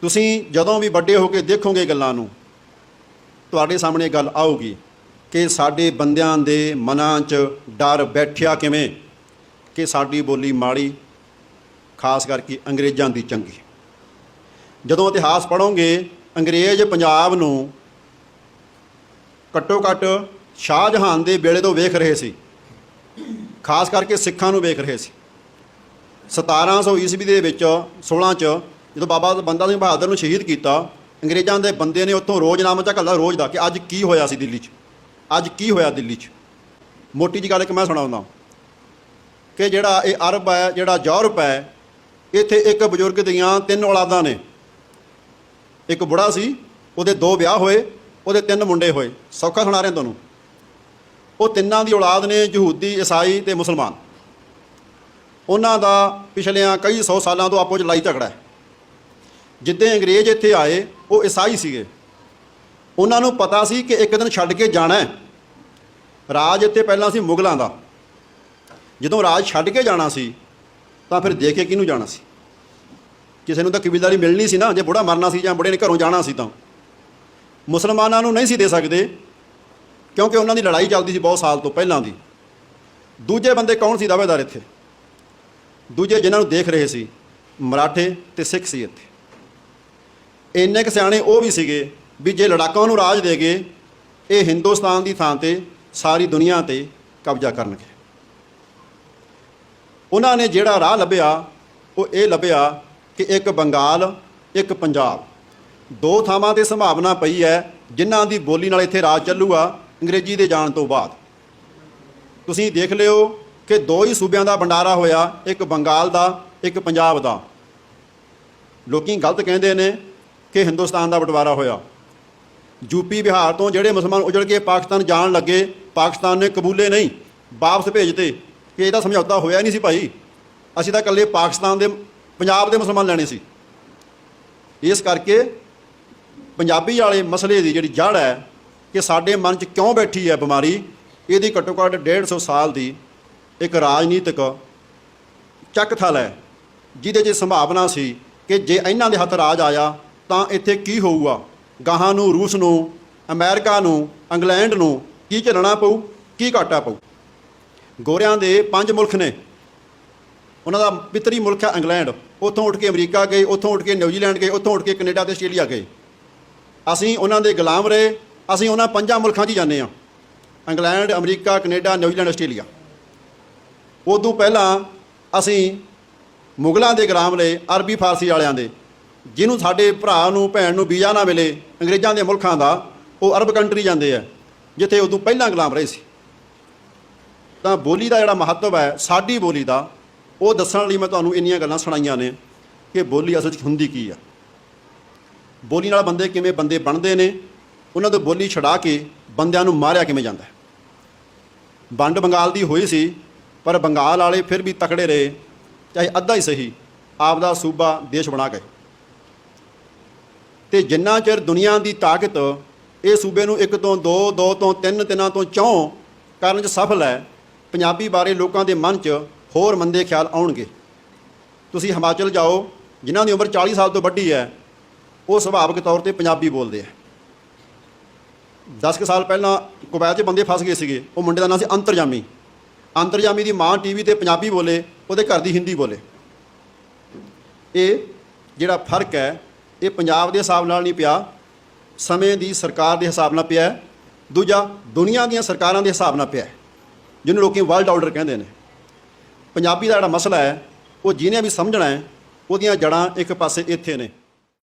ਤੁਸੀਂ ਜਦੋਂ ਵੀ ਵੱਡੇ ਹੋ ਕੇ ਦੇਖੋਗੇ ਗੱਲਾਂ ਨੂੰ, ਤੁਹਾਡੇ ਸਾਹਮਣੇ ਗੱਲ ਆਊਗੀ ਕਿ ਸਾਡੇ ਬੰਦਿਆਂ ਦੇ ਮਨਾਂ 'ਚ ਡਰ ਬੈਠਿਆ ਕਿਵੇਂ ਕਿ ਸਾਡੀ ਬੋਲੀ ਮਾੜੀ, ਖਾਸ ਕਰਕੇ ਅੰਗਰੇਜ਼ਾਂ ਦੀ ਚੰਗੀ। ਜਦੋਂ ਇਤਿਹਾਸ ਪੜ੍ਹੋਗੇ, ਅੰਗਰੇਜ਼ ਪੰਜਾਬ ਨੂੰ ਘੱਟੋ ਘੱਟ ਸ਼ਾਹਜਹਾਨ ਦੇ ਵੇਲੇ ਤੋਂ ਵੇਖ ਰਹੇ ਸੀ। ਖਾਸ ਕਰਕੇ ਸਿੱਖਾਂ ਨੂੰ ਵੇਖ ਰਹੇ ਸੀ। 1700 ਈਸਵੀ ਦੇ ਵਿੱਚ 16 ਚ ਜਦੋਂ ਬਾਬਾ ਬੰਦਾ ਸਿੰਘ ਬਹਾਦਰ ਨੂੰ ਸ਼ਹੀਦ ਕੀਤਾ, ਅੰਗਰੇਜ਼ਾਂ ਦੇ ਬੰਦੇ ਨੇ ਉੱਥੋਂ ਰੋਜ਼ਨਾਮਾ ਚੱਕ ਘੱਲਦਾ ਰੋਜ਼ ਦਾ ਕਿ ਅੱਜ ਕੀ ਹੋਇਆ ਸੀ ਦਿੱਲੀ 'ਚ? ਅੱਜ ਕੀ ਹੋਇਆ ਦਿੱਲੀ 'ਚ? ਮੋਟੀ ਜੀ ਗੱਲ ਇੱਕ ਮੈਂ ਸੁਣਾਉਂਦਾ ਕਿ ਜਿਹੜਾ ਇਹ ਅਰਬ ਹੈ, ਜਿਹੜਾ ਯੂਰਪ ਹੈ, ਇੱਥੇ ਇੱਕ ਬਜ਼ੁਰਗ ਦੀਆਂ ਤਿੰਨ ਔਲਾਦਾਂ ਨੇ। ਇੱਕ ਬੁੜਾ ਸੀ, ਉਹਦੇ ਦੋ ਵਿਆਹ ਹੋਏ, ਉਹਦੇ ਤਿੰਨ ਮੁੰਡੇ ਹੋਏ। ਸੌਖਾ ਸੁਣਾ ਰਿਹਾ ਤੁਹਾਨੂੰ? ਉਹ ਤਿੰਨਾਂ ਦੀ ਔਲਾਦ ਨੇ ਯਹੂਦੀ, ਈਸਾਈ ਤੇ ਮੁਸਲਮਾਨ। ਉਹਨਾਂ ਦਾ ਪਿਛਲਿਆਂ ਕਈ ਸੌ ਸਾਲਾਂ ਤੋਂ ਆਪੋ 'ਚ ਲੜਾਈ ਝਗੜਾ ਹੈ। ਜਿੱਦੇ ਅੰਗਰੇਜ਼ ਇੱਥੇ ਆਏ, ਉਹ ਈਸਾਈ ਸੀਗੇ। ਉਹਨਾਂ ਨੂੰ ਪਤਾ ਸੀ ਕਿ ਇੱਕ ਦਿਨ ਛੱਡ ਕੇ ਜਾਣਾ ਹੈ। ਰਾਜ ਇੱਥੇ ਪਹਿਲਾਂ ਸੀ ਮੁਗਲਾਂ ਦਾ। ਜਦੋਂ ਰਾਜ ਛੱਡ ਕੇ ਜਾਣਾ ਸੀ, ਤਾਂ ਫਿਰ ਦੇ ਕੇ ਕਿਹਨੂੰ ਜਾਣਾ ਸੀ? ਕਿਸੇ ਨੂੰ ਤਾਂ ਕਬੀਲਦਾਰੀ ਮਿਲਣੀ ਸੀ ਨਾ, ਜੇ ਬੁੜਾ ਮਰਨਾ ਸੀ ਜਾਂ ਬੁੜੇ ਨੇ ਘਰੋਂ ਜਾਣਾ ਸੀ ਤਾਂ। ਮੁਸਲਮਾਨਾਂ ਨੂੰ ਨਹੀਂ ਸੀ ਦੇ ਸਕਦੇ, ਕਿਉਂਕਿ ਉਹਨਾਂ ਦੀ ਲੜਾਈ ਚੱਲਦੀ ਸੀ ਬਹੁਤ ਸਾਲ ਤੋਂ ਪਹਿਲਾਂ ਦੀ। ਦੂਜੇ ਬੰਦੇ ਕੌਣ ਸੀ ਦਾਅਵੇਦਾਰ ਇੱਥੇ? ਦੂਜੇ ਜਿਨ੍ਹਾਂ ਨੂੰ ਦੇਖ ਰਹੇ ਸੀ, ਮਰਾਠੇ ਤੇ ਸਿੱਖ ਸੀ ਇੱਥੇ। ਇੰਨੇ ਕੁ ਸਿਆਣੇ ਉਹ ਵੀ ਸੀਗੇ ਵੀ ਜੇ ਲੜਾਕਾਂ ਨੂੰ ਰਾਜ ਦੇ ਗਏ, ਇਹ ਹਿੰਦੁਸਤਾਨ ਦੀ ਥਾਂ ਤੇ ਸਾਰੀ ਦੁਨੀਆ ਤੇ ਕਬਜ਼ਾ ਕਰਨਗੇ। ਉਹਨਾਂ ਨੇ ਜਿਹੜਾ ਰਾਹ ਲੱਭਿਆ, ਉਹ ਇਹ ਲੱਭਿਆ ਕਿ ਇੱਕ ਬੰਗਾਲ, ਇੱਕ ਪੰਜਾਬ। ਦੋ ਥਾਵਾਂ ਤੇ ਸੰਭਾਵਨਾ ਪਈ ਹੈ ਜਿਨ੍ਹਾਂ ਦੀ ਬੋਲੀ ਨਾਲ ਇੱਥੇ ਰਾਜ ਚੱਲੂਗਾ ਅੰਗਰੇਜ਼ੀ ਦੇ ਜਾਣ ਤੋਂ ਬਾਅਦ। ਤੁਸੀਂ ਦੇਖ ਲਿਓ ਕਿ ਦੋ ਹੀ ਸੂਬਿਆਂ ਦਾ ਭੰਡਾਰਾ ਹੋਇਆ, ਇੱਕ ਬੰਗਾਲ ਦਾ, ਇੱਕ ਪੰਜਾਬ ਦਾ। ਲੋਕੀ ਗਲਤ ਕਹਿੰਦੇ ਨੇ ਕਿ ਹਿੰਦੁਸਤਾਨ ਦਾ ਬਟਵਾਰਾ ਹੋਇਆ। ਯੂਪੀ ਬਿਹਾਰ ਤੋਂ ਜਿਹੜੇ ਮੁਸਲਮਾਨ ਉਜੜ ਕੇ ਪਾਕਿਸਤਾਨ ਜਾਣ ਲੱਗੇ, ਪਾਕਿਸਤਾਨ ਨੇ ਕਬੂਲੇ ਨਹੀਂ, ਵਾਪਸ ਭੇਜਤੇ। ਕਿ ਇਹਦਾ ਸਮਝੌਤਾ ਹੋਇਆ ਨਹੀਂ ਸੀ ਭਾਈ। ਅਸੀਂ ਤਾਂ ਇਕੱਲੇ ਪਾਕਿਸਤਾਨ ਦੇ, ਪੰਜਾਬ ਦੇ ਮੁਸਲਮਾਨ ਲੈਣੇ ਸੀ। ਇਸ ਕਰਕੇ ਪੰਜਾਬੀ ਵਾਲੇ ਮਸਲੇ ਦੀ ਜਿਹੜੀ ਜੜ ਹੈ, ਕਿ ਸਾਡੇ ਮਨ 'ਚ ਕਿਉਂ ਬੈਠੀ ਹੈ ਬਿਮਾਰੀ, ਇਹਦੀ ਘੱਟੋ ਘੱਟ 150 ਸਾਲ ਦੀ ਇੱਕ ਰਾਜਨੀਤਿਕ ਚੱਕਥਲ ਹੈ, ਜਿਹਦੇ 'ਚ ਸੰਭਾਵਨਾ ਸੀ ਕਿ ਜੇ ਇਹਨਾਂ ਦੇ ਹੱਥ ਰਾਜ ਆਇਆ ਤਾਂ ਇੱਥੇ ਕੀ ਹੋਊਗਾ? ਗਾਹਾਂ ਨੂੰ, ਰੂਸ ਨੂੰ, ਅਮਰੀਕਾ ਨੂੰ, ਇੰਗਲੈਂਡ ਨੂੰ ਕੀ ਝੱਲਣਾ ਪਊ? ਕੀ ਘਾਟਾ ਪਊ? ਗੋਰਿਆਂ ਦੇ ਪੰਜ ਮੁਲਕ ਨੇ। ਉਹਨਾਂ ਦਾ ਪਿਤਰੀ ਮੁਲਕ ਹੈ ਇੰਗਲੈਂਡ। ਉੱਥੋਂ ਉੱਠ ਕੇ ਅਮਰੀਕਾ ਗਏ, ਉੱਥੋਂ ਉੱਠ ਕੇ ਨਿਊਜ਼ੀਲੈਂਡ ਗਏ, ਉੱਥੋਂ ਉੱਠ ਕੇ ਕੈਨੇਡਾ ਤੇ ਆਸਟ੍ਰੇਲੀਆ ਗਏ। ਅਸੀਂ ਉਹਨਾਂ ਦੇ ਗੁਲਾਮ ਰਹੇ, ਅਸੀਂ ਉਹਨਾਂ ਪੰਜਾਂ ਮੁਲਕਾਂ 'ਚ ਹੀ ਜਾਂਦੇ ਹਾਂ। England, America, Canada, New Zealand, Australia. ਉਦੋਂ ਪਹਿਲਾਂ ਅਸੀਂ ਮੁਗਲਾਂ ਦੇ ਗੁਲਾਮ ਰਹੇ ਅਰਬੀ ਫਾਰਸੀ ਵਾਲਿਆਂ ਦੇ। ਜਿਹਨੂੰ ਸਾਡੇ ਭਰਾ ਨੂੰ, ਭੈਣ ਨੂੰ ਵੀਜ਼ਾ ਨਾ ਮਿਲੇ ਅੰਗਰੇਜ਼ਾਂ ਦੇ ਮੁਲਕਾਂ ਦਾ, ਉਹ ਅਰਬ ਕੰਟਰੀ ਜਾਂਦੇ ਆ, ਜਿੱਥੇ ਉਦੋਂ ਪਹਿਲਾਂ ਗੁਲਾਮ ਰਹੇ ਸੀ। ਤਾਂ ਬੋਲੀ ਦਾ ਜਿਹੜਾ ਮਹੱਤਵ ਹੈ, ਸਾਡੀ ਬੋਲੀ ਦਾ, ਉਹ ਦੱਸਣ ਲਈ ਮੈਂ ਤੁਹਾਨੂੰ ਇੰਨੀਆਂ ਗੱਲਾਂ ਸੁਣਾਈਆਂ ਨੇ ਕਿ ਬੋਲੀ ਅਸਲ 'ਚ ਹੁੰਦੀ ਕੀ ਆ। ਬੋਲੀ ਨਾਲ ਬੰਦੇ ਕਿਵੇਂ ਬੰਦੇ ਬਣਦੇ ਨੇ, ਉਹਨਾਂ ਤੋਂ ਬੋਲੀ ਛਡਾ ਕੇ ਬੰਦਿਆਂ ਨੂੰ ਮਾਰਿਆ ਕਿਵੇਂ ਜਾਂਦਾ ਹੈ। ਵੰਡ ਬੰਗਾਲ ਦੀ ਹੋਈ ਸੀ, ਪਰ ਬੰਗਾਲ ਵਾਲੇ ਫਿਰ ਵੀ ਤਕੜੇ ਰਹੇ, ਚਾਹੇ ਅੱਧਾ ਹੀ ਸਹੀ, ਆਪਦਾ ਸੂਬਾ ਦੇਸ਼ ਬਣਾ ਗਏ। ਤੇ ਜਿੰਨਾ ਚਿਰ ਦੁਨੀਆ ਦੀ ਤਾਕਤ ਇਹ ਸੂਬੇ ਨੂੰ ਇੱਕ ਤੋਂ ਦੋ ਦੋ ਤੋਂ ਤਿੰਨ ਤਿੰਨਾਂ ਤੋਂ ਚੌਂ ਕਰਨ 'ਚ ਸਫਲ ਹੈ, ਪੰਜਾਬੀ ਬਾਰੇ ਲੋਕਾਂ ਦੇ ਮਨ 'ਚ ਹੋਰ ਮੰਦੇ ਖਿਆਲ ਆਉਣਗੇ। ਤੁਸੀਂ ਹਿਮਾਚਲ ਜਾਓ, ਜਿਨ੍ਹਾਂ ਦੀ ਉਮਰ 40 ਸਾਲ ਤੋਂ ਵੱਡੀ ਹੈ, ਉਹ ਸੁਭਾਵਿਕ ਤੌਰ ਤੇ ਪੰਜਾਬੀ ਬੋਲਦੇ ਆ। 10 ਕੁ ਸਾਲ ਪਹਿਲਾਂ ਕੁਵੈਤ 'ਚ ਬੰਦੇ ਫਸ ਗਏ ਸੀਗੇ, ਉਹ ਮੁੰਡੇ ਦਾ ਨਾਂ ਸੀ ਅੰਤਰਜਾਮੀ। ਅੰਤਰਜਾਮੀ ਦੀ ਮਾਂ ਟੀਵੀ ਤੇ ਪੰਜਾਬੀ ਬੋਲੇ, ਉਹਦੇ ਘਰ ਦੀ ਹਿੰਦੀ ਬੋਲੇ। ਇਹ ਜਿਹੜਾ ਫ਼ਰਕ ਹੈ ਇਹ ਪੰਜਾਬ ਦੇ ਹਿਸਾਬ ਨਾਲ ਨਹੀਂ ਪਿਆ, ਸਮੇਂ ਦੀ ਸਰਕਾਰ ਦੇ ਹਿਸਾਬ ਨਾਲ ਪਿਆ ਦੂਜਾ, ਦੁਨੀਆ ਦੀਆਂ ਸਰਕਾਰਾਂ ਦੇ ਹਿਸਾਬ ਨਾਲ ਪਿਆ ਜਿਹਨੂੰ ਲੋਕੀ ਵਰਲਡ ਆਰਡਰ ਕਹਿੰਦੇ ਨੇ। ਪੰਜਾਬੀ ਦਾ ਜਿਹੜਾ ਮਸਲਾ ਹੈ, ਉਹ ਜਿਹਨੇ ਵੀ ਸਮਝਣਾ ਹੈ, ਉਹਦੀਆਂ ਜੜਾਂ ਇੱਕ ਪਾਸੇ ਇੱਥੇ ਨੇ।